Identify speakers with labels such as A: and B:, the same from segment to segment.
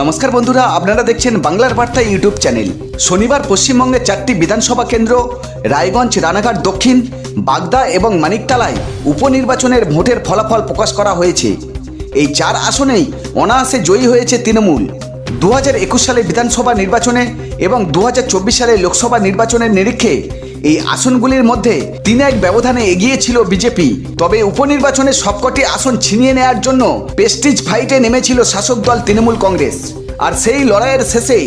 A: নমস্কার বন্ধুরা, আপনারা দেখছেন বাংলার বার্তা ইউটিউব চ্যানেল। শনিবার পশ্চিমবঙ্গের চারটি বিধানসভা কেন্দ্র, রায়গঞ্জ, রানাঘাট, দক্ষিণ, বাগদা এবং মানিকতলায় উপনির্বাচনের ভোটের ফলাফল প্রকাশ করা হয়েছে। এই চার আসনেই অনায়াসে জয়ী হয়েছে তৃণমূল। দু হাজার একুশ সালে বিধানসভা নির্বাচনে এবং দু হাজার চব্বিশ সালে লোকসভা নির্বাচনের নিরীক্ষে এই আসনগুলির মধ্যে তিন এক ব্যবধানে এগিয়ে ছিল বিজেপি। তবে উপনির্বাচনে সবকটি আসন ছিনিয়ে নেয়ার জন্য পেস্টিজ ফাইটে নেমেছিল শাসক দল তৃণমূল কংগ্রেস। আর সেই লড়াইয়ের শেষে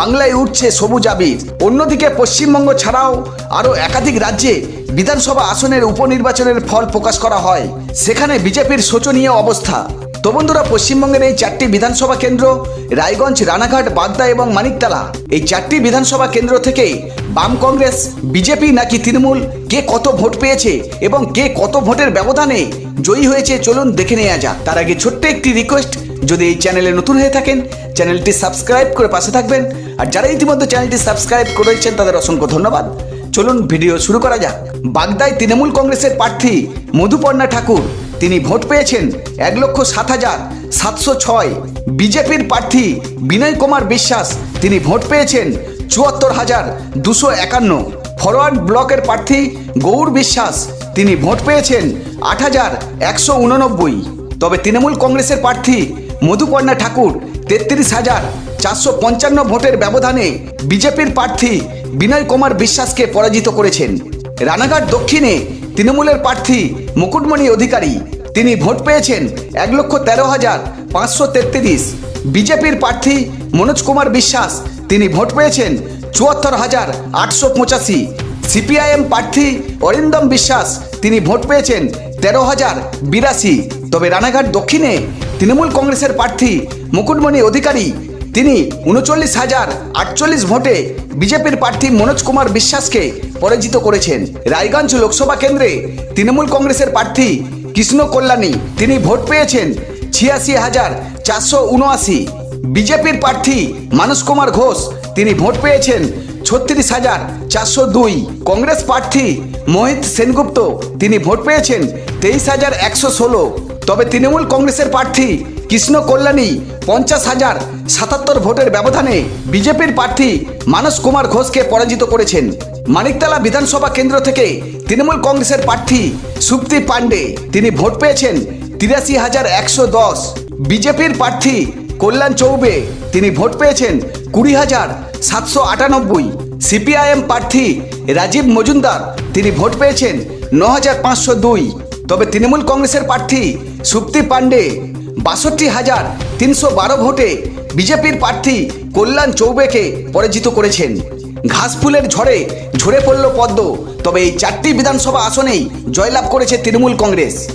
A: বাংলায় উঠছে সবুজ আবির। অন্যদিকে পশ্চিমবঙ্গ ছাড়াও আরও একাধিক রাজ্যে বিধানসভা আসনের উপনির্বাচনের ফল প্রকাশ করা হয়। সেখানে বিজেপির শোচনীয় অবস্থা। তো বন্ধুরা, পশ্চিমবঙ্গের এই চারটি বিধানসভা কেন্দ্র, রায়গঞ্জ, রানাঘাট, বাগদা এবং মানিকতলা, এই চারটি বিধানসভা কেন্দ্র থেকে বাম কংগ্রেস, বিজেপি নাকি তৃণমূল, কে কত ভোট পেয়েছে এবং কে কত ভোটের ব্যবধানে জয়ী হয়েছে, চলুন দেখে নেওয়া যাক। তার আগে ছোট্ট একটি রিকোয়েস্ট যদি এই চ্যানেলে নতুন হয়ে থাকেন, চ্যানেলটি সাবস্ক্রাইব করে পাশে থাকবেন, আর যারা ইতিমধ্যে চ্যানেলটি সাবস্ক্রাইব করেছেন তাদের অসংখ্য ধন্যবাদ। চলুন ভিডিও শুরু করা যাক। বাগদায় তৃণমূল কংগ্রেসের প্রার্থী মধুপর্ণা ঠাকুর। তিনি ভোট পেয়েছেন এক লক্ষ সাত হাজার সাতশো ছয়। বিজেপির প্রার্থী বিনয় কুমার বিশ্বাস, তিনি ভোট পেয়েছেন চুয়াত্তর হাজার দুশো একান্ন। ফরওয়ার্ড ব্লকের প্রার্থী গৌর বিশ্বাস, তিনি ভোট পেয়েছেন আট হাজার একশো উননব্বই। তবে তৃণমূল কংগ্রেসের প্রার্থী মধুপর্ণা ঠাকুর তেত্রিশ হাজার চারশো পঞ্চান্ন ভোটের ব্যবধানে বিজেপির প্রার্থী বিনয় কুমার বিশ্বাসকে পরাজিত করেছেন। রানাঘাট দক্ষিণে তৃণমূলের প্রার্থী মুকুটমণি অধিকারী। তিনি ভোট পেয়েছেন এক লক্ষ তেরো হাজার পাঁচশো তেত্রিশ। বিজেপির প্রার্থী মনোজ কুমার বিশ্বাস, তিনি ভোট পেয়েছেন চুয়াত্তর হাজার আটশো পঁচাশি। সিপিআইএম প্রার্থী অরিন্দম বিশ্বাস, তিনি ভোট পেয়েছেন তেরো হাজার বিরাশি। তবে রানাঘাট দক্ষিণে তৃণমূল কংগ্রেসের প্রার্থী মুকুটমণি অধিকারী তিনি উনচল্লিশ হাজার আটচল্লিশ ভোটে বিজেপির প্রার্থী মনোজ কুমার বিশ্বাসকে পরাজিত করেছেন। রায়গঞ্জ লোকসভা কেন্দ্রে তৃণমূল কংগ্রেসের প্রার্থী কৃষ্ণ কল্যাণী, তিনি ভোট পেয়েছেন ছিয়াশি হাজার চারশো উনআশি। বিজেপির প্রার্থী মানস কুমার ঘোষ, তিনি ভোট পেয়েছেন ছত্রিশ হাজার চারশো দুই। কংগ্রেস প্রার্থী মোহিত সেনগুপ্ত, তিনি ভোট পেয়েছেন তেইশ হাজার একশো ষোলো। তবে তৃণমূল কংগ্রেসের প্রার্থী কৃষ্ণ কল্যাণী পঞ্চাশ হাজার সাতাত্তর ভোটের ব্যবধানে বিজেপির প্রার্থী মানস কুমার ঘোষকে পরাজিত করেছেন। মানিকতলা বিধানসভা কেন্দ্র থেকে তৃণমূল কংগ্রেসের প্রার্থী সুপ্তি পাণ্ডে। তিনি ভোট পেয়েছেন তিরাশি হাজার একশো দশ। বিজেপির প্রার্থী কল্যাণ চৌবে। তিনি ভোট পেয়েছেন কুড়ি হাজার সাতশো আটানব্বই। সিপিআইএম প্রার্থী রাজীব মজুমদার। তিনি ভোট পেয়েছেন ন হাজার পাঁচশো দুই। তবে তৃণমূল কংগ্রেসের প্রার্থী সুপ্তি পাণ্ডে বাষট্টি হাজার তিনশো বারো ভোটে বিজেপির প্রার্থী কল্যাণ চৌবেকে পরাজিত করেছেন। ঘাসফুলের ঝড়ে ঝরে পড়ল পদ্ম, তবে এই চারটি বিধানসভা আসনেই জয়লাভ করেছে তৃণমূল কংগ্রেস।